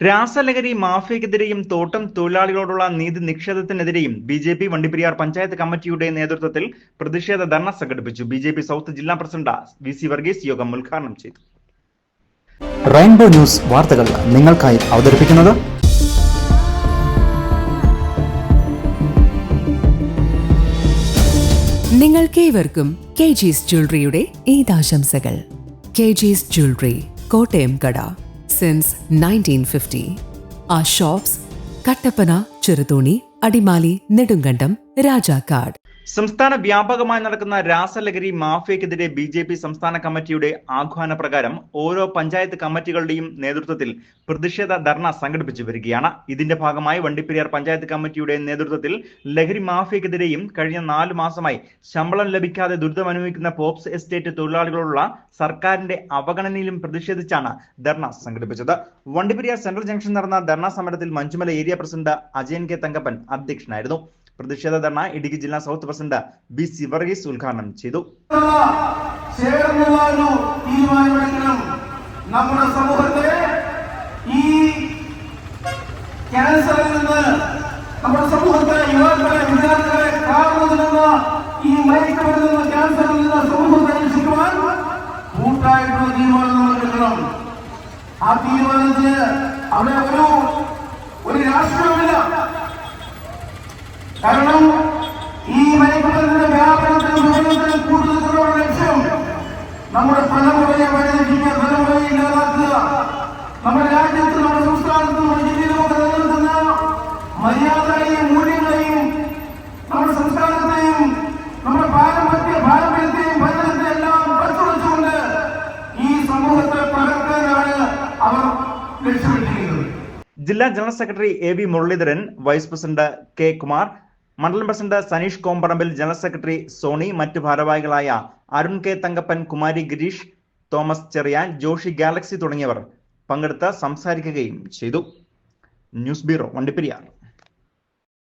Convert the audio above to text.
രാസലഹരി മാഫിയക്കെതിരെയും തോട്ടം തൊഴിലാളികളോടുള്ള നീതി നിക്ഷേപത്തിനെതിരെയും B J P Vandiperiyar panchayat committee നേതൃത്വത്തിൽ പ്രതിഷേധ ധർണ സംഘടിപ്പിച്ചു. ബി ജെ പി സൗത്ത് ജില്ലാ പ്രസിഡന്റ് വി സി വർഗീസ് യോഗം ഉദ്ഘാടനം ചെയ്തു. റെയിൻബോ ന്യൂസ് വാർത്തകൾ നിങ്ങൾക്കായി അവതരിപ്പിക്കുന്നത് നിങ്ങൾക്കേവർക്കും കെ ജീസ് ജ്വല്ലറിയുടെ ഈദാശംസകൾ. കെ ജീസ് ജ്വല്ലറി കോട്ടയം കട. സിൻസ് നയന്റീൻ ഫിഫ്റ്റി ആ ഷോപ്സ് കട്ടപ്പന ചെറുതോണി അടിമാലി നെടുങ്കണ്ടം രാജാക്കാട് സംസ്ഥാന വ്യാപകമായി നടക്കുന്ന രാസലഹരി മാഫിയക്കെതിരെ ബി ജെ പി സംസ്ഥാന കമ്മിറ്റിയുടെ ആഹ്വാന പ്രകാരം ഓരോ പഞ്ചായത്ത് കമ്മിറ്റികളുടെയും നേതൃത്വത്തിൽ പ്രതിഷേധ ധർണ സംഘടിപ്പിച്ചു വരികയാണ്. ഇതിന്റെ ഭാഗമായി വണ്ടിപ്പെരിയാർ പഞ്ചായത്ത് കമ്മിറ്റിയുടെ നേതൃത്വത്തിൽ ലഹരി മാഫിയക്കെതിരെയും കഴിഞ്ഞ നാല് മാസമായി ശമ്പളം ലഭിക്കാതെ ദുരിതമനുഭവിക്കുന്ന പോപ്സ് എസ്റ്റേറ്റ് തൊഴിലാളികളുള്ള സർക്കാരിന്റെ അവഗണനയിലും പ്രതിഷേധിച്ചാണ് ധർണ സംഘടിപ്പിച്ചത്. വണ്ടിപ്പെരിയാർ സെൻട്രൽ ജംഗ്ഷൻ നടന്ന ധർണാ സമരത്തിൽ Manjumala area president Ajayan K Thankappan അധ്യക്ഷനായിരുന്നു. പ്രതിഷേധ ധർണ ഇടുക്കി ജില്ലാ south president B C Varghese ഉദ്ഘാടനം ചെയ്തു. നമ്മുടെ സമൂഹത്തെ ഈ ക്യാൻസറിൽ നിന്ന് നമ്മുടെ സമൂഹത്തെ യുവാക്കളെ വിദ്യാർത്ഥികളെ കാർന്നു നിന്ന് ഈ മയക്കുമരുന്ന് ക്യാൻസറിൽ നിന്ന് സമൂഹത്തെ രക്ഷിക്കുവാൻ കൂട്ടായിട്ടുള്ള തീരുമാനം നമ്മൾ എടുക്കണം. ആ തീരുമാനത്തിന് അവിടെ ഒരു നമ്മുടെ തലമുറയെ പരിരക്ഷിക്കുക തലമുറയെ ഇല്ലാതാക്കുക. നമ്മുടെ രാജ്യത്ത് നമ്മുടെ സംസ്ഥാനത്ത് നമ്മുടെ ജില്ലയിലൂടെ നിലനിൽക്കുന്ന മര്യാദകളെയും മൂല്യങ്ങളെയും നമ്മുടെ സംസ്കാരത്തെയും നമ്മുടെ പാരമ്പര്യ പാരമ്പര്യത്തെയും ഭരണത്തെ എല്ലാം പറ്റുവച്ചുകൊണ്ട് ഈ സമൂഹത്തെ പകർത്താനാണ് അവർ ലക്ഷ്യമിട്ടിരിക്കുന്നത്. ജില്ലാ general secretary A V Muraleedharan vice president K Kumar മണ്ഡലം president Saneesh Komparambil general secretary Soni മറ്റു ഭാരവാഹികളായ അരുൺ കെ തങ്കപ്പൻ കുമാരി ഗിരീഷ് തോമസ് ചെറിയാൻ ജോഷി ഗാലക്സി തുടങ്ങിയവർ പങ്കെടുത്ത് സംസാരിക്കുകയും ചെയ്തു. News bureau Vandiperiyar.